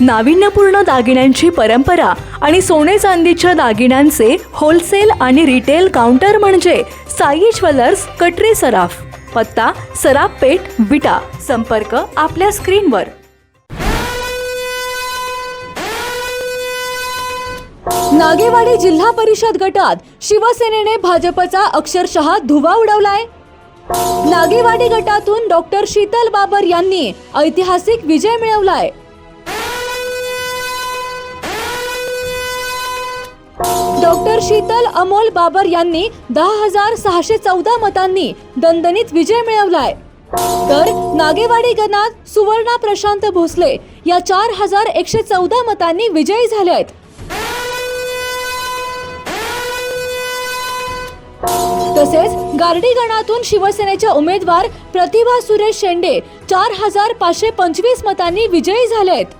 नाविन्यपूर्ण दागिन्यांची परंपरा आणि सोने चांदीच्या दागिन्यांचे होलसेल आणि रिटेल काउंटर म्हणजे साई ज्वेलर्स कटरे सराफ पत्ता सराफ पेठ विटा. संपर्क आपल्या स्क्रीनवर. नागेवाडी जिल्हा परिषद गटात शिवसेनेने भाजपचा अक्षरशः धुवा उडवलाय. नागेवाडी गटातून डॉक्टर शीतल बाबर यांनी ऐतिहासिक विजय मिळवलाय. डॉक्टर शीतल अमोल बाबर यांनी दहा हजार सहाशे चौदा मतांनी दणदणीत विजय मिळवलाय. तर नागेवाडी गणात सुवर्णा प्रशांत भोसले या चार हजार एकशे चौदा मतांनी विजयी झाले आहेत तसेच गार्डी गणातून शिवसेनेच्या उमेदवार प्रतिभा सुरेश शेंडे चार हजार पाचशे पंचवीस मतांनी विजयी झाले आहेत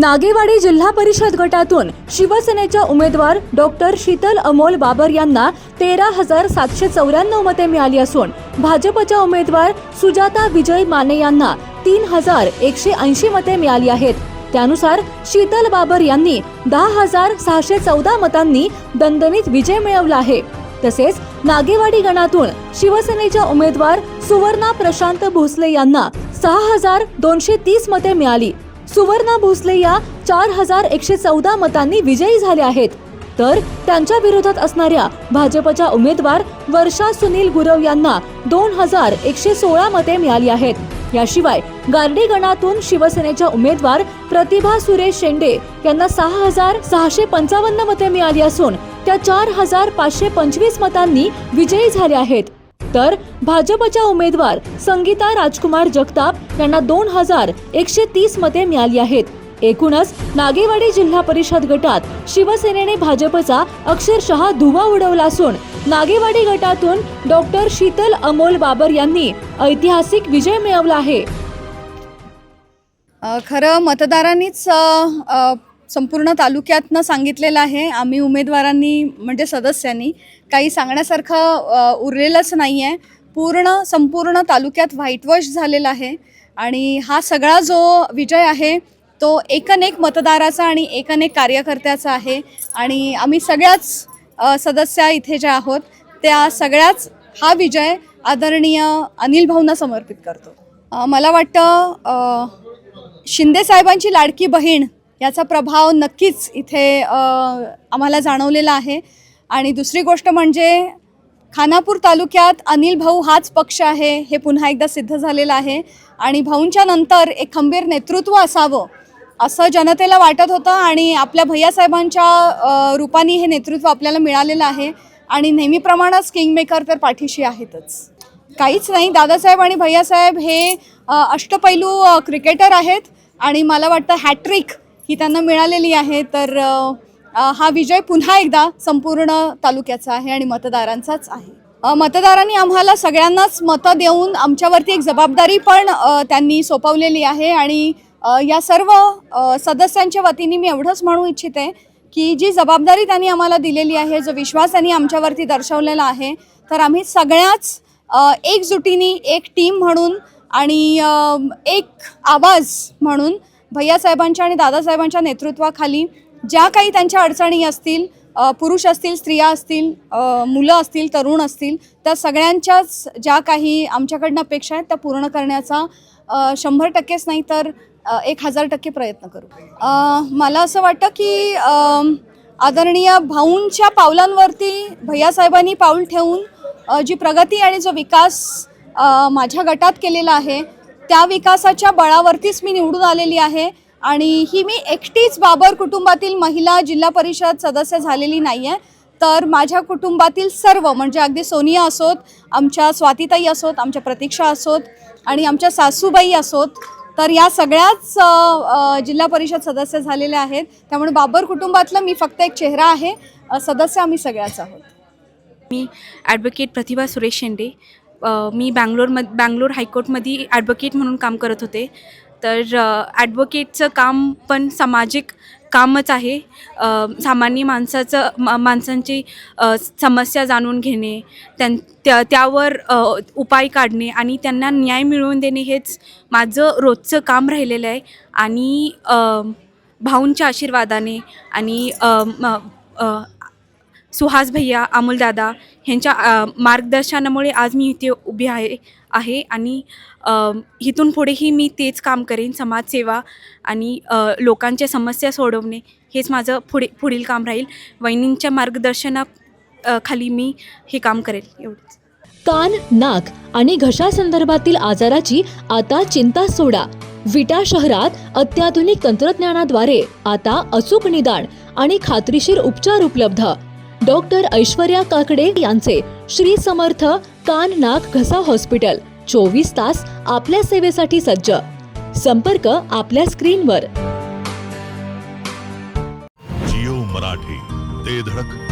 नागेवाडी जिल्हा परिषद गटातून शिवसेनेच्या उमेदवार डॉक्टर शीतल अमोल बाबर यांना तेरा हजार सातशे चौऱ्याण्णव मते मिळाली असून भाजपच्या उमेदवार सुजाता विजय माने यांना तीन हजार एकशे ऐंशी मते मिळाली आहेत. त्यानुसार शीतल बाबर यांनी दहा हजार सहाशे चौदा मतांनी दणदणीत विजय मिळवला आहे. तसेच नागेवाडी गणातून शिवसेनेच्या उमेदवार सुवर्णा प्रशांत भोसले यांना सहा हजार दोनशे तीस मते मिळाली. सुवर्णा भोसले या चार हजार एकशे चौदा मतांनी विजयी झाले आहेत. तर त्यांच्या विरोधात असणाऱ्या भाजपच्या उमेदवार वर्षा सुनील गुरव यांना दोन हजार एकशे सोळा मते मिळाली आहेत. याशिवाय गार्डी गणातून शिवसेनेच्या उमेदवार प्रतिभा सुरेश शेंडे यांना सहा हजार सहाशे पंचावन्न मते मिळाली असून त्या चार हजार पाचशे पंचवीस मतांनी विजयी झाल्या आहेत. तर भाजपच्या उमेदवार संगीता राजकुमार जगताप यांना दोन हजार एकशे तीस मते मिळाली आहेत. एकूणच नागेवाडी जिल्हा परिषद गटात शिवसेनेने भाजपचा अक्षरशः धुवा उडवला असून नागेवाडी गटातून डॉक्टर शीतल अमोल बाबर यांनी ऐतिहासिक विजय मिळवला आहे. खरं मतदारांनीच संपूर्ण तालुक्यातनं सांगितलेलं आहे. आम्ही उमेदवारांनी म्हणजे सदस्यांनी काही सांगण्यासारखं उरलेलंच नाही आहे पूर्ण संपूर्ण तालुक्यात व्हाईटवॉश झालेला आहे. आणि हा सगळा जो विजय आहे तो एकनेक मतदाराचा आणि एकनेक कार्यकर्त्याचा आहे. आणि आम्ही सगळ्याच सदस्या इथे ज्या आहोत त्या सगळ्याच हा विजय आदरणीय अनिल भाऊंना समर्पित करतो. मला वाटतं शिंदे साहेबांची लाडकी बहीण याचा प्रभाव नक्कीच इथे आम्हाला जाणवलेला आहे. आणि दुसरी गोष्ट म्हणजे खानापूर तालुक्यात अनिल भाऊ हाच पक्ष आहे हे पुन्हा एकदा सिद्ध झालेलं आहे. आणि भाऊंच्या नंतर एक खंबीर नेतृत्व असावं असं जनतेला वाटत होतं आणि आपल्या भैयासाहेबांच्या रूपाने हे नेतृत्व आपल्याला मिळालेलं आहे. आणि नेहमीप्रमाणेच किंगमेकर तर पाठीशी आहेतच. काहीच नाही दादासाहेब आणि भैयासाहेब हे अष्टपैलू क्रिकेटर आहेत. आणि मला वाटतं हॅट्रिक ही त्यांना मिळालेली आहे. तर हा विजय पुन्हा एकदा संपूर्ण तालुक्याचा आहे आणि मतदारांचाच आहे. मतदारांनी आम्हाला सगळ्यांनाच मतं देऊन आमच्यावरती एक जबाबदारी पण त्यांनी सोपवलेली आहे आणि या सर्व सदस्यांच्या वतीने मी एवढंच म्हणू इच्छिते की जी जबाबदारी त्यांनी आम्हाला दिलेली आहे जो विश्वास त्यांनी आमच्यावरती दर्शवलेला आहे तर आम्ही सगळ्याच एकजुटीने एक टीम म्हणून आणि एक आवाज म्हणून भैयासाहेबांच्या आणि दादासाहेबांच्या नेतृत्वाखाली ज्या काही त्यांच्या अडचणी असतील पुरुष असतील स्त्रिया असतील मुलं असतील तरुण असतील त्या सगळ्यांच्याच ज्या काही आमच्याकडनं अपेक्षा आहेत त्या पूर्ण करण्याचा शंभर टक्केच नाही तर एक हजार टक्के प्रयत्न करू. मला असं वाटतं की आदरणीय भाऊंच्या पावलांवरती भैयासाहेबांनी पाऊल ठेवून जी प्रगती आणि जो विकास माझ्या गटात केलेला आहे त्या विकासाच्या बळावरतीच मी निवडून आलेली आहे आणि ही मी एकटीच बाबर कुटुंबातील महिला जिल्हा परिषद सदस्य झालेली नाही आहे तर माझ्या कुटुंबातील सर्व म्हणजे अगदी सोनिया असोत आमच्या स्वातीताई असोत आमच्या प्रतीक्षा असोत आणि आमच्या सासूबाई असोत तर या सगळ्याच जिल्हा परिषद सदस्य झालेल्या आहेत. त्यामुळे बाबर कुटुंबातलं मी फक्त एक चेहरा आहे. सदस्य आम्ही सगळ्याच आहोत. मी ॲडव्होकेट प्रतिभा सुरेश शेंडे. मी बँगलोरमध बँगलोर हायकोर्टमध्ये ॲडव्होकेट म्हणून काम करत होते. तर ॲडव्होकेटचं काम पण सामाजिक कामच आहे. सामान्य माणसाचं मा माणसांची समस्या जाणून घेणे त्यां त्या त्यावर उपाय काढणे आणि त्यांना न्याय मिळवून देणे हेच माझं रोजचं काम राहिलेलं आहे. आणि भाऊंच्या आशीर्वादाने आणि म- सुहास भैया अमोलदादा ह्यांच्या मार्गदर्शनामुळे आज मी इथे उभी आहे आहे आणि इथून पुढेही मी तेच काम करेन समाजसेवा आणि लोकांच्या समस्या सोडवणे हेच माझं पुढे पुढील काम राहील. वहिनींच्या मार्गदर्शना खाली मी हे काम करेल एवढंच. कान नाक आणि घशासंदर्भातील आजाराची आता चिंता सोडा. विटा शहरात अत्याधुनिक तंत्रज्ञानाद्वारे आता अचूक निदान आणि खात्रीशीर उपचार उपलब्ध. डॉक्टर ऐश्वर्या काकडे यांचे श्री समर्थ कान नाक घसा हॉस्पिटल चोवीस तास आपल्या सेवेसाठी सज्ज. संपर्क आपल्या स्क्रीनवर. जिओ मराठी ते धडक.